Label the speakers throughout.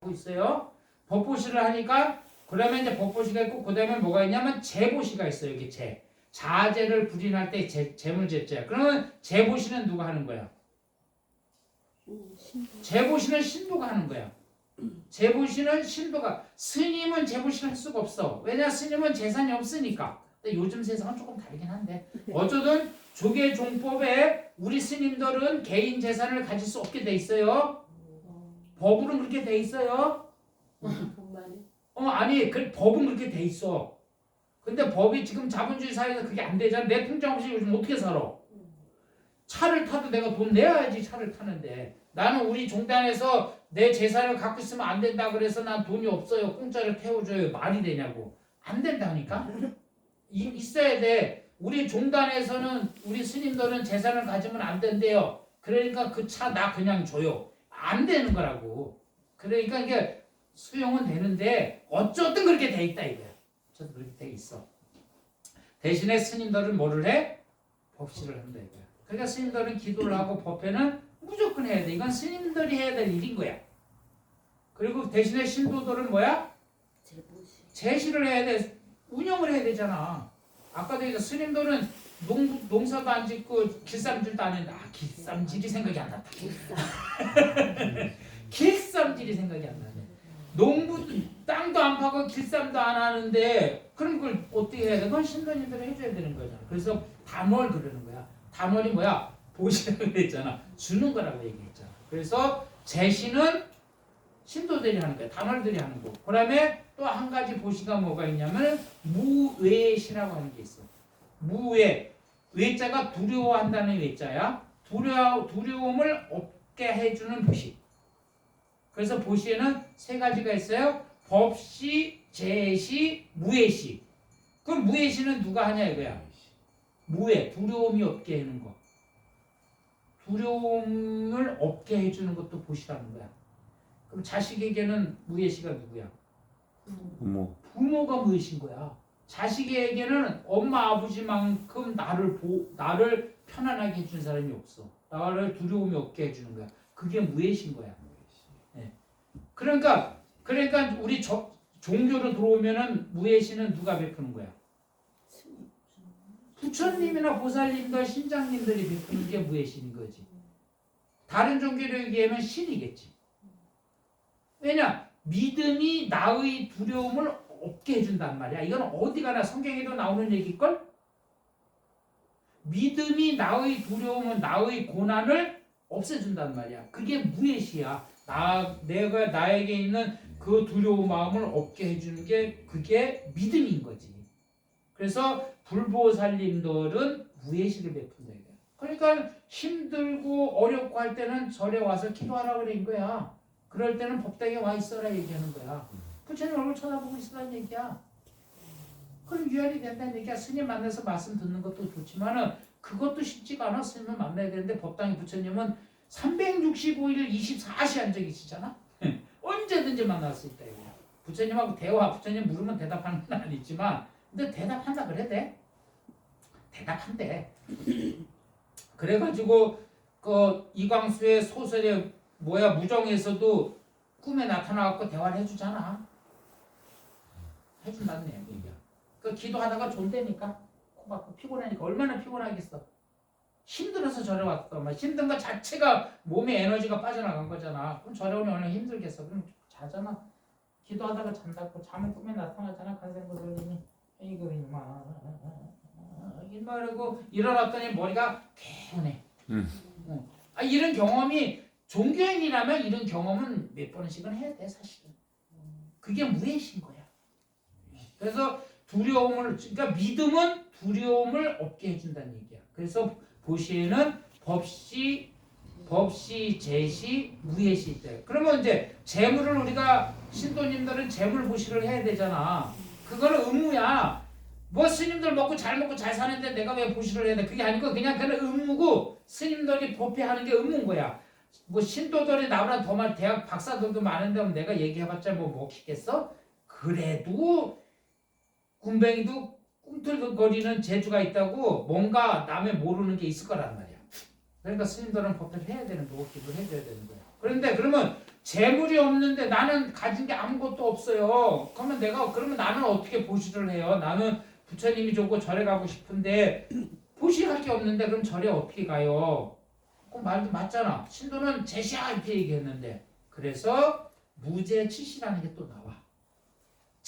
Speaker 1: 하고 있어요. 법보시를 하니까 그러면 이제 법보시가 있고 그다음에 뭐가 있냐면 재보시가 있어요. 여기 재. 자재를 부린할 때 재, 재물제자. 그러면 재보시는 누가 하는 거야? 재보시는 신도가 하는 거야. 재보시는 신도가 스님은 재보시를 할 수가 없어. 왜냐 스님은 재산이 없으니까. 근데 요즘 세상은 조금 다르긴 한데 어쩌든 조계 종법에 우리 스님들은 개인 재산을 가질 수 없게 돼 있어요. 법으로 그렇게 돼 있어요.
Speaker 2: 정말이?
Speaker 1: 어 아니 그 법은 그렇게 돼 있어. 근데 법이 지금 자본주의 사회에서 그게 안 되잖아. 내 통장 없이 요즘 어떻게 살아? 차를 타도 내가 돈 내야지 차를 타는데 나는 우리 종단에서 내 재산을 갖고 있으면 안 된다 그래서 난 돈이 없어요. 공짜로 태워줘요. 말이 되냐고. 안 된다니까. 이, 있어야 돼. 우리 종단에서는 우리 스님들은 재산을 가지면 안 된대요. 그러니까 그 차 나 그냥 줘요. 안 되는 거라고. 그러니까 이게 수용은 되는데 어쩌든 그렇게 돼 있다 이거야. 어쩌든 그렇게 돼 있어. 대신에 스님들은 뭐를 해? 법시를 한다 이거야. 그러니까 스님들은 기도를 하고 법회는 무조건 해야 돼. 이건 스님들이 해야 될 일인 거야. 그리고 대신에 신도들은 뭐야? 제시를 해야 돼. 운영을 해야 되잖아. 아까도 얘기했 스님들은 농, 농사도 안 짓고 길쌈질도 안 했는데 아 길쌈질이 생각이 안 났다. 길쌈질이 생각이 안 나네. 농부 땅도 안 파고 길쌈도 안 하는데 그럼 그걸 어떻게 해야 돼? 그건 신도님들이 해줘야 되는 거잖아. 그래서 단월 그러는 거야. 단월이 뭐야? 보시라고 했잖아. 주는 거라고 얘기했잖아. 그래서 제시는 신도들이 하는 거야. 단월들이 하는 거. 그 다음에 또 한 가지 보시가 뭐가 있냐면 무외시라고 하는 게 있어. 무외. 외자가 두려워한다는 외자야. 두려 두려움을 없게 해주는 보시. 그래서 보시에는 세 가지가 있어요. 법시, 제시, 무외시. 그 무외시는 누가 하냐 이거야. 무외, 두려움이 없게 하는 거. 두려움을 없게 해주는 것도 보시라는 거야. 그럼 자식에게는 무예시가 누구야?
Speaker 3: 부모
Speaker 1: 부모가 무예신 거야. 자식에게는 엄마 아버지만큼 나를 보 나를 편안하게 해준 사람이 없어. 나를 두려움이 없게 해주는 거야. 그게 무예신 거야. 네. 그러니까 그러니까 우리 저, 종교로 들어오면은 무예시는 누가 베푸는 거야? 부처님이나 보살님들, 신장님들이 베푸는 게 무예신인 거지. 다른 종교로 얘기하면 신이겠지. 왜냐? 믿음이 나의 두려움을 없게 해준단 말이야. 이건 어디 가나 성경에도 나오는 얘기걸? 믿음이 나의 두려움은 나의 고난을 없애준단 말이야. 그게 무예시야. 나 내가 나에게 있는 그 두려운 마음을 없게 해주는 게 그게 믿음인 거지. 그래서 불보살님들은 무예시를 베푼다. 그러니까 힘들고 어렵고 할 때는 절에 와서 기도하라 그런 거야. 그럴 때는 법당에 와 있어라 얘기하는 거야. 부처님 얼굴 쳐다보고 있으라는 얘기야. 그럼 유연이 된다는 얘기야. 스님 만나서 말씀 듣는 것도 좋지만은 그것도 쉽지가 않아. 스님을 만나야 되는데 법당에 부처님은 365일 24시간 적이시잖아. 언제든지 만날 수 있다 이거야. 부처님하고 대화, 부처님 물으면 대답하는 건 아니지만 근데 대답한다 그래 돼? 대답한대. 그래가지고 그 이광수의 소설에 뭐야 무정에서도 꿈에 나타나갖고 대화를 해주잖아. 해준다는 얘기야. 그 기도하다가 존대니까 코 막고 피곤하니까 얼마나 피곤하겠어. 힘들어서 절에 왔어. 막 힘든 것 자체가 몸에 에너지가 빠져나간 거잖아. 그럼 절에 오면 얼마나 힘들겠어. 그럼 자잖아. 기도하다가 잔다고 잠을 꿈에 나타나잖아. 간생고들님이 이거 이마 이말하고 일어났더니 머리가 개운해.
Speaker 3: 음.
Speaker 1: 어. 아 이런 경험이 종교인이라면 이런 경험은 몇 번씩은 해야 돼 사실은. 그게 무해신 거야. 그래서 두려움을 그러니까 믿음은 두려움을 없게 해준다는 얘기야. 그래서 보시에는 법시 법시 제시 무예시 있대. 그러면 이제 재물을 우리가 신도님들은 재물 보시를 해야 되잖아. 그거는 의무야. 뭐 스님들 먹고 잘 먹고 잘 사는데 내가 왜 보시를 해야 돼? 그게 아니고 그냥 그는 의무고 스님들이 법회하는 게 의무인 거야. 뭐 신도들이 나보다 더 많은 대학 박사들도 많은데 내가 얘기해봤자 뭐 먹히겠어? 그래도 군뱅이도 꿈틀거리는 재주가 있다고 뭔가 남의 모르는 게 있을 거란 말이야. 그러니까 스님들은 법회를 해야 되는 거고 기도를 해줘야 되는 거야. 그런데 그러면 재물이 없는데 나는 가진 게 아무것도 없어요. 그러면 내가 그러면 나는 어떻게 보시를 해요? 나는 부처님이 좋고 절에 가고 싶은데 보시할 게 없는데 그럼 절에 어떻게 가요? 그 말도 맞잖아. 신도는 제시야 이렇게 얘기했는데 그래서 무제 치시라는 게 또 나와.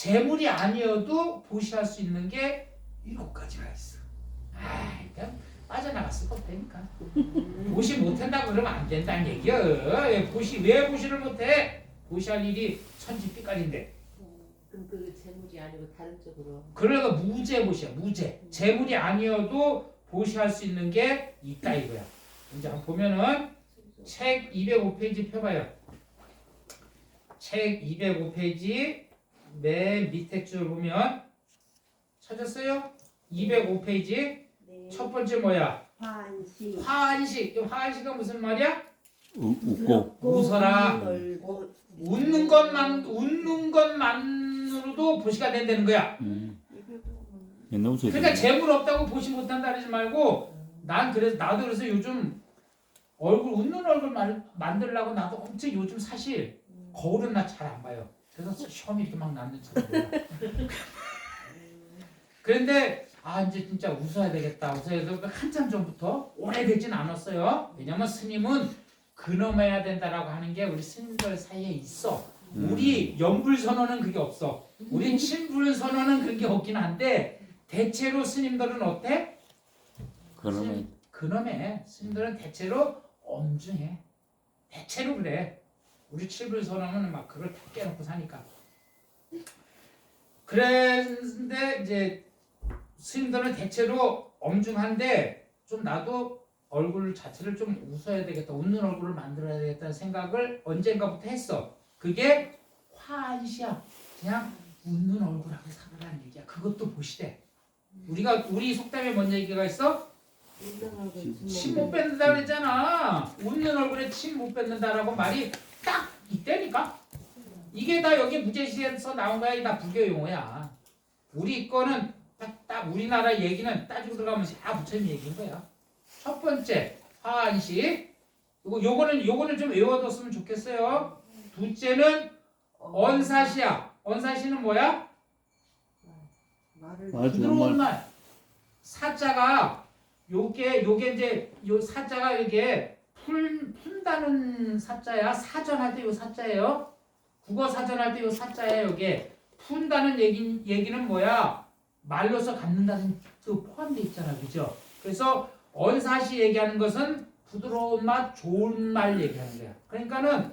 Speaker 1: 재물이 아니어도 보시할 수 있는 게 일곱 가지가 있어. 아, 그러니까 빠져나갔을 것 같다니까. 보시 못한다고 그러면 안 된다는 얘기야. 예, 보시 왜 보시를 못해? 보시할 일이 천지 삐까리인데.
Speaker 2: 그럼 그 재물이 아니고 다른 쪽으로.
Speaker 1: 그러니까 무제 보시야 무제. 재물이 아니어도 보시할 수 있는 게 있다 이거야. 이제 한번 보면은 책 205페이지 펴봐요. 책 205페이지 맨 밑에 줄 보면 찾았어요? 205페이지
Speaker 2: 네.
Speaker 1: 첫 번째 뭐야?
Speaker 4: 환시
Speaker 1: 화한식. 이 화한식은 무슨 말이야?
Speaker 3: 우, 웃고
Speaker 1: 웃어라.
Speaker 4: 넓고
Speaker 1: 웃는 것만 웃는 것만으로도 보시가 된다는 거야.
Speaker 3: 음. 옛날 웃어
Speaker 1: 그러니까 재물 없다고 보시 못한다 그러지 말고 난 그래서 나도 그래서 요즘 얼굴 웃는 얼굴 만, 만들려고 나도 엄청 요즘 사실 거울은 나 잘 안 봐요. 그래서 시험이 이렇게 막 나는 척. 그런데 아 이제 진짜 웃어야 되겠다. 웃어야 되겠다. 한참 전부터 오래되진 않았어요. 왜냐면 스님은 근엄해야 된다라고 하는 게 우리 스님들 사이에 있어. 우리 연불 선언은 그게 없어. 우리 친불 선언은 그게 없긴 한데 대체로 스님들은 어때?
Speaker 3: 그러면
Speaker 1: 근엄해. 스님들은 대체로 엄중해. 대체로 그래. 우리 칠불 선언은 막 그걸 다 깨놓고 사니까. 그런데 이제 스님들은 대체로 엄중한데 좀 나도 얼굴 자체를 좀 웃어야 되겠다. 웃는 얼굴을 만들어야 되겠다는 생각을 언젠가부터 했어. 그게 화한시야. 그냥 웃는 얼굴하고 살아라는 얘기야. 그것도 보시대. 우리가 우리 속담에 뭔 얘기가 있어? 침 못 뱉는다 그랬잖아. 웃는 얼굴에 침 못 뱉는다라고 말이 딱 이때니까. 이게 다 여기 무제시에서 나온 거야. 다 불교 용어야. 우리 거는 딱, 딱 우리나라 얘기는 따지고 들어가면 다 부처님 얘기인 거야. 첫 번째 화한식. 요거 요거는 요거는 좀 외워뒀으면 좋겠어요. 둘째는 언사시야. 언사시는 뭐야? 부드러운
Speaker 3: 말
Speaker 1: 말. 사자가 요게 요게 이제 요 사자가 이게 풀 푼다는 사자야. 사전할 때요 사자예요. 국어 사전할 때요 사자예요. 요게 푼다는 얘기 얘기는 뭐야? 말로서 갖는다는 그 포함돼 있잖아. 그죠? 그래서 언사시 얘기하는 것은 부드러운 맛, 좋은 말 얘기하는 거야. 그러니까는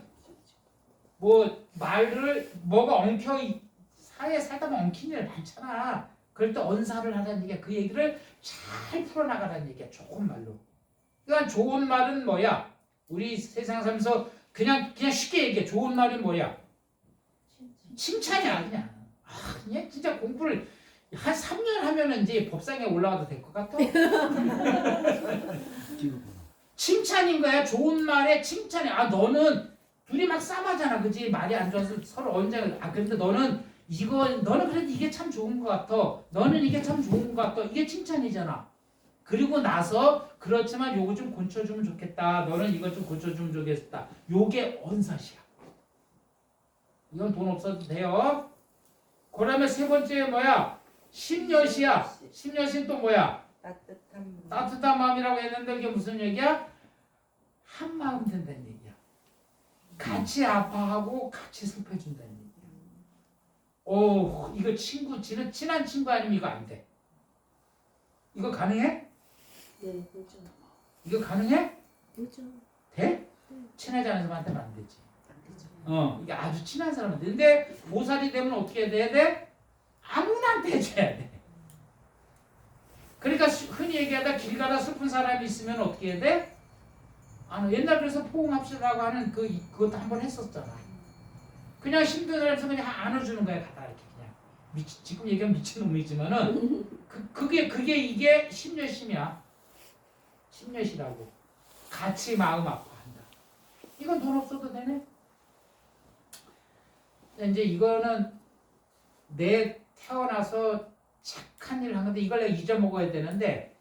Speaker 1: 뭐 말을 뭐가 엉켜 있- 사회에 살다 보면 엉킨 일 많잖아. 그럴 때 언사를 하다는 얘기야. 그 얘기를 잘 풀어나가라는 얘기야. 좋은 말로. 그러니까 좋은 말은 뭐야? 우리 세상 살면서 그냥 그냥 쉽게 얘기해. 좋은 말이 뭐야? 칭찬이야 그냥. 아 그냥 진짜 공부를 한 3년 하면은 이제 법상에 올라가도 될 것 같아. 칭찬인 거야. 좋은 말에 칭찬이. 아 너는 둘이 막 싸마잖아, 그지? 말이 안 좋아서 서로 언제 아 근데 너는 이거 너는 그래도 이게 참 좋은 것 같아. 너는 이게 참 좋은 것 같아. 이게 칭찬이잖아. 그리고 나서 그렇지만 요거 좀 고쳐주면 좋겠다. 너는 이거 좀 고쳐주면 좋겠다. 요게 언사시야. 이건 돈 없어도 돼요. 그 다음에 세 번째 뭐야? 심려시야. 심려시는 또 뭐야?
Speaker 4: 따뜻한 마
Speaker 1: 따뜻한 마음이라고 했는데 이게 무슨 얘기야? 한 마음 된다는 얘기야. 같이 아파하고 같이 슬퍼준다는 얘기야. 오, 이거 친구, 친, 친한 친구 아니면 이거 안 돼. 이거 가능해?
Speaker 2: 네, 그죠.
Speaker 1: 이거 가능해?
Speaker 2: 그죠.
Speaker 1: 돼? 친하지 않은 사람한테는 안 되지.
Speaker 2: 안 되죠.
Speaker 1: 어, 이게 아주 친한 사람한테. 근데 보살이 되면 어떻게 돼야 돼? 아무나한테 해줘야 돼. 그러니까 수- 흔히 얘기하다 길 가다 슬픈 사람이 있으면 어떻게 해야 돼? 아, 옛날 그래서 포옹합시다라고 하는 그 이- 그것도 한 번 했었잖아. 그냥 힘든 사람한테 그냥 안아주는 거야 가다 이렇게 그냥. 미치, 지금 얘기하면 미친 놈이지만은 그 그게 그게 이게 심려심이야. 심려시라고. 같이 마음 아파한다. 이건 돈 없어도 되네. 이제 이거는 내 태어나서 착한 일을 한 건데 이걸 내가 잊어먹어야 되는데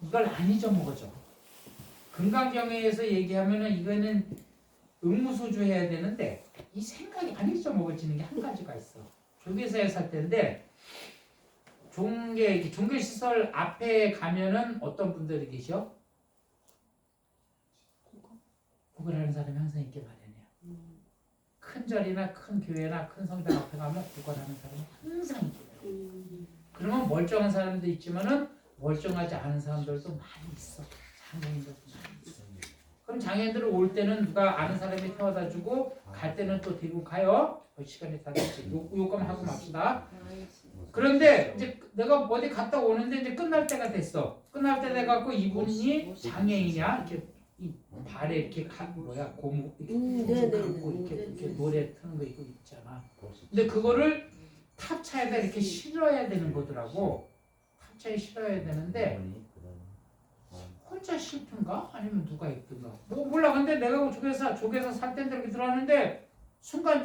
Speaker 1: 이걸 안 잊어먹어져. 금강경에서 얘기하면은 이거는 응무소주 해야 되는데 이 생각이 안 잊어먹어지는 게 한 가지가 있어. 조계사에 살 때인데 종계 종교 시설 앞에 가면은 어떤 분들이 계셔? 구걸하는 사람이 항상 있게 마련이야.
Speaker 2: 음.
Speaker 1: 큰 절이나 큰 교회나 큰 성당 앞에 가면 구걸하는 사람이 항상 있게 돼.
Speaker 2: 음.
Speaker 1: 그러면 멀쩡한 사람도 있지만은 멀쩡하지 않은 사람들도 많이 있어. 장애인들도 많이 있어. 그럼 장애인들 올 때는 누가 아는 사람이 태워다 주고 갈 때는 또 데리고 가요. 그 시간이 다 됐지. 요, 요건 하고 맙시다. 그런데 이제 내가 어디 갔다 오는데 이제 끝날 때가 됐어. 끝날 때 돼갖고 이분이 장애인이야. 이렇게 이 발에 이렇게 가, 뭐야 고무 이렇게
Speaker 2: 음,
Speaker 1: 이렇게
Speaker 2: 네네.
Speaker 1: 감고 이렇게
Speaker 2: 네,
Speaker 1: 이렇게
Speaker 2: 네.
Speaker 1: 노래 트는 거 이거 있잖아. 근데 그거를 탑차에다 이렇게 실어야 되는 거더라고. 탑차에 실어야 되는데 혼자 싫든가 아니면 누가 있든가 뭐 몰라 근데 내가 조개사 조개사 살 때인데 이렇게 들어왔는데 순간